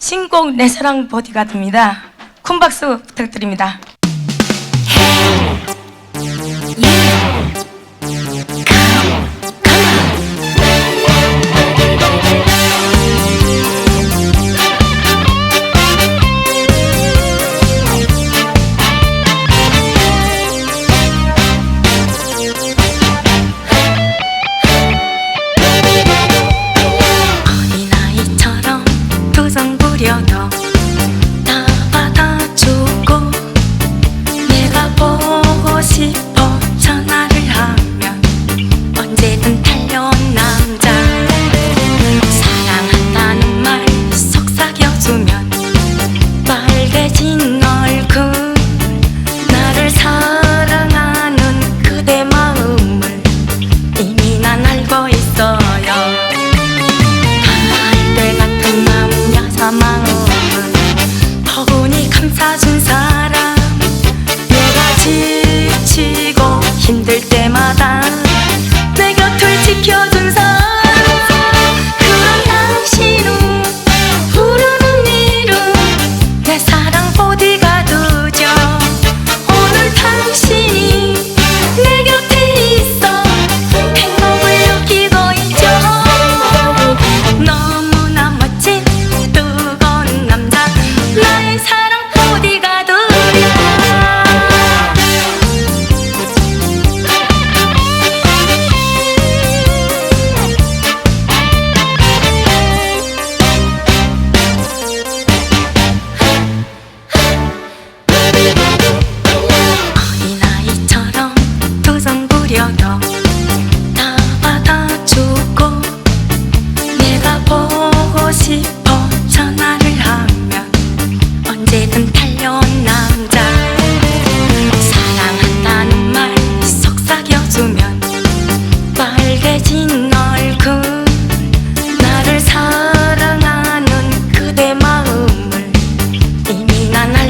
신곡 내 사랑 버디가 됩니다. 큰 박수 부탁드립니다. 있어요. 사망은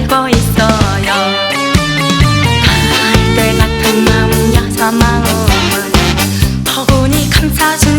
살고 있어요. 한때 같은 마음 여자 마음은 허군이 감싸주